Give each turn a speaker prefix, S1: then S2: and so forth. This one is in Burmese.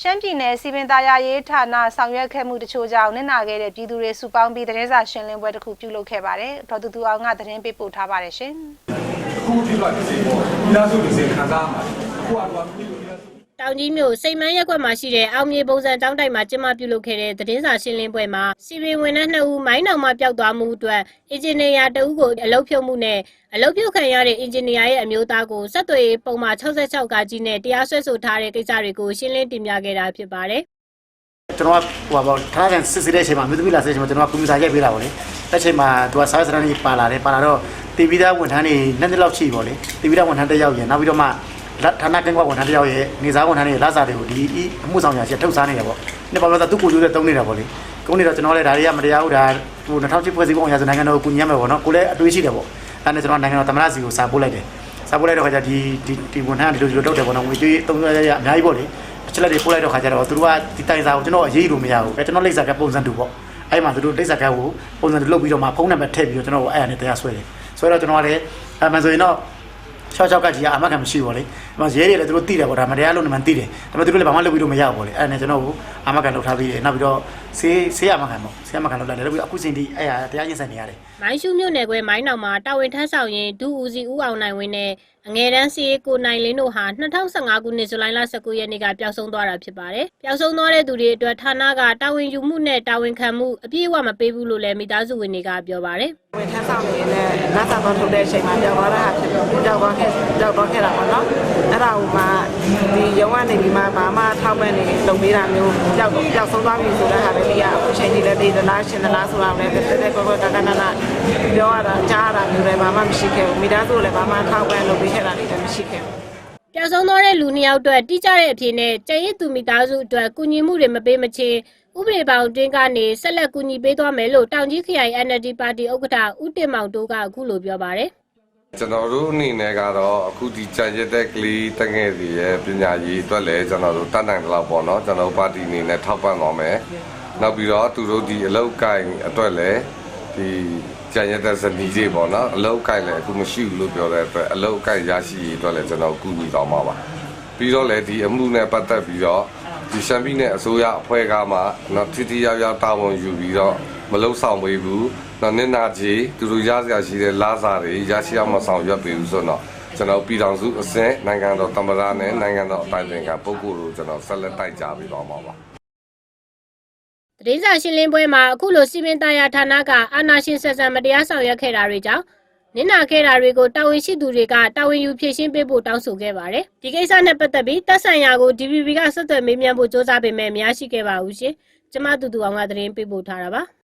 S1: ရှမ်းပြည်နယ်စီပင်သားယာရေးဌာနဆောင်ရွက်ခဲ့မှုတချို့ကြောင့်နစ်နာခဲ့တဲ့ပြည်သူတွေစုပေါင်းပြီးသတင်းစာရှင်းလင်းပွဲတစ်ခုပြုလုပ်ခဲ့ပါတယ်။ဒေါ်တူတူအောင်ကသတင်းပေးပို့ထားပါတယ်ရှင်။
S2: အခုဒီကဒီစိပေါ့မိသားစုဒီစိခံစားရမှာအခုကတော့မိမိမိသားစု
S3: တောင်ကြီးမြို့စိတ်မန်းရက်ကွက်မှာရှိတဲ့အောင်မြေပုံစံတောင်းတိုက်မှာကျင်းပပြုလုပ်ခဲ့တဲ့သတင်းစာရှင်းလင်းပွဲမှာစီပင်ဝန်ထမ်း2ဦးမိုင်းနောင်မှပျောက်သွားမှုအတွက်အင်ဂျင်နီယာ2ဦးကိုအလုပ်ဖြုတ်မှုနဲ့အလုပ်ဖြုတ်ခံရတဲ့အင်ဂျင်နီယာရဲ့အမျိုးသားကိုစက်သွေးပုံမှန်66ကကြီးနဲ့တရားစွဲဆိုထားတဲ့ကိစ္စတွေကိုရှင်းလင်းတင်ပြခဲ့တာဖြစ်ပါတယ်
S4: ကျွန်တော်ကဟိုပါထားကန်စစ်စစ်တဲ့အချိန်မှာမြို့သမီးလာစစ်တဲ့အချိန်မှာကျွန်တော်ကကွန်ပျူတာရိုက်ပေးတာပေါ့လေအဲ့ချိန်မှာသူကစာရေးစရမ်းကြီးပါလာတယ်ပါလာတော့တီဗီသားဝန်ထမ်းတွေနှစ်နှစ်လောက်ရှိပေါ့လေတီဗီသားဝန်ထမ်းတစ်ယောက်ရယ်နောက်ပြီးတော့မှ ဌာနကင်းကွက်ဝန်ထမ်းတစ်ယောက်ရယ်နေစားဝန်ထမ်းတွေလာစားတွေကိုဒီအမှုဆောင်ညာချက်ထုတ်စားနေတယ်ပေါ့နှစ်ပါးတော့သူ့ကိုကျိုးတဲ့တုံးနေတာပေါ့လေကုန်းနေတော့ကျွန်တော်လည်းဒါတွေကမတရားဘူးဒါဟို2000ဖွဲ့စည်းပုံအရဆိုနိုင်ငံတော်ကိုကူညီရမယ်ပေါ့နော်ကိုလည်းအတွေးရှိတယ်ပေါ့အဲ့ဒါနဲ့ကျွန်တော်နိုင်ငံတော်သမ္မတစီကိုစာပို့လိုက်တယ်စာပို့လိုက်တော့ခါကျဒီဒီဒီဝန်ထမ်းဒီလိုဒီလိုတုတ်တယ်ပေါ့နော်ငွေကြေးသုံးရရအများကြီးပေါ့လေချက်လက်တွေပို့လိုက်တော့ခါကျတော့သူတို့ကဒီတိုင်စာကိုကျွန်တော်အရေးလို့မရဘူးအဲကျွန်တော်လိပ်စာကပုံစံတူပေါ့အဲ့မှာသူတို့လိပ်စာကကိုပုံစံတူလုပ်ပြီးတော့မှဖုန်းနံပါတ်ထည့်ပြီးတော့ကျွန်တော်အဲ့အနဲ့တရားဆွဲတယ်ဆွဲတော့ကျွန်တော်ကလည်းအမှန်ဆိုရင်တော့ 6 6ကကြီးကအမှတ်ကမရှိဘူးလေအမှရဲတွေလည်းသူတို့သိတယ်ပေါ့ဒါမတရားလို့နမှန်သိတယ်ဒါပေမဲ့သူတို့လည်းဘာမှလုပ်ပြီးလို့မရဘူးပေါ့လေအဲ့နဲ့ကျွန်တော်ကိုအမှတ်ကလုပ်ထားပြီးတယ်နောက်ပြီးတော့ ဆေးဆေးအမှတ်ကပေါ့ဆေးအမှတ်ကလုပ်လိုက်တယ်ပြီးအခုစင်ဒီအဲ့ဟာတရားရင်ဆိုင်နေရတယ်
S3: မိုင်းရှုမြို့နယ်ကွယ်မိုင်းနောင်မှာတာဝန်ထမ်းဆောင်ရင်ဒူဦးစီဦးအောင်နိုင်ဝင်းနဲ့အငယ်တန်းစီကိုနိုင်လင်းတို့ဟာ2015ခုနှစ်ဇူလိုင်လ19ရက်နေ့ကပျောက်ဆုံးသွားတာဖြစ်ပါတယ်။ပျောက်ဆုံးသွားတဲ့သူတွေအတွက်ဌာနကတာဝန်ယူမှုနဲ့တာဝန်ခံမှုအပြည့်အဝမပေးဘူးလို့လည်းမိသားစုဝင်တွေကပြောပါတယ်။
S5: ဝင်ထမ်းဆောင်နေနဲ့နတ်ဆောင်တော့ထုတ်တဲ့အချိန်မှာကြောက်သွားတာဖြစ်လို့ကြောက်သွားခဲ့ကြောက်သွားခဲ့တာပေါ့နော်အဲ့ဒါကိုမှဒီရုံးကနေပြီးမှဘာမှထောက်ပံ့နေလုပ်ပေးတာမျိုးကြောက်ကြောက်ဆုံးသွားပြီဆိုတဲ့ဟာပဲဒီကအခုချိန်ကြီးလည်းဒီသလားရှင်သလားဆိုတာလည်းတက်တက်ကောကောတကနနာပြောရတာကြားရတာမျိုးလည်းဘာမှမရှိခဲ့ဘူးမိသားစုလည်းဘာမှထောက်ပံ့လုပ်ပေးခဲ့တာလည်းမရှိခဲ့ဘူး
S3: ပျောက်ဆုံးသွားတဲ့လူနှစ်ယောက်အတွက်တိကျတဲ့အဖြစ်နဲ့ကျန်ရစ်သူမိသားစုအတွက်ကူညီမှုတွေမပေးမချင်းဥပဒေပေါင်းတွင်းကနေဆက်လက်ကူညီပေးသွားမယ်လို့တောင်ကြီးခရိုင် NLD ပါတီဥက္ကဋ္ဌဦးတင်မောင်တိုးကအခုလိုပြောပါတယ်
S6: ကျွန်တော်တို့အနေနဲ့ကတော့အခုဒီကြံရက်တဲ့ကလေးတငယ်စီရဲ့ပညာရေးအတွက်လည်းကျွန်တော်တို့တတ်နိုင်တယ်လို့ပေါ့နော်ကျွန်တော်တို့ပါတီအနေနဲ့ထောက်ပံ့သွားမယ် နောက်ပြီးတော့သူတို့ဒီအလောက်ကိုင်အတွက်လည်းဒီကြံရက်တဲ့ဇနီးကြီးပေါ့နော်အလောက်ကိုင်လည်းအခုမရှိဘူးလို့ပြောတဲ့အတွက်အလောက်ကိုင်ရရှိရေးအတွက်လည်းကျွန်တော်ကူညီသွားမှာပါပြီးတော့လည်းဒီအမှုနဲ့ပတ်သက်ပြီးတော့ဒီရှမ်းပြည်နယ်အစိုးရအဖွဲ့ကမှနော်တိတိယောက်ယောက်တာဝန်ယူပြီးတော့မလုံဆောင်ပေးဘူးနော်နစ်နာကြီးသူတို့ရစရာရှိတဲ့လာစားတွေရရှိအောင်မဆောင်ရွက်ပေးဘူးဆိုတော့ကျွန်တော်ပြည်တော်စုအစင်းနိုင်ငံတော်တမရနဲ့နိုင်ငံတော်အတိုင်းအမြံပုဂ္ဂိုလ်တို့ကျွန်တော်ဆက်လက်တိုက်ကြပြီးတော့မှာပါ။
S3: သတင်းစာရှင်းလင်းပွဲမှာအခုလိုစီမင်းသားရဌာနကအာဏာရှင်ဆက်ဆံမတရားဆောင်ရွက်ခဲ့တာတွေကြောင့်နင်နာခဲ့တာတွေကိုတာဝန်ရှိသူတွေကတာဝန်ယူဖြေရှင်းပေးဖို့တောင်းဆိုခဲ့ပါတယ်။ဒီကိစ္စနဲ့ပတ်သက်ပြီးတပ်ဆိုင်ရာကို DPP ကဆက်သွယ်မေးမြန်းဖို့စ조사ပေမဲ့မရရှိခဲ့ပါဘူးရှင်။ကျမတူတူအောင်ကသတင်းပေးပို့ထားတာပါ။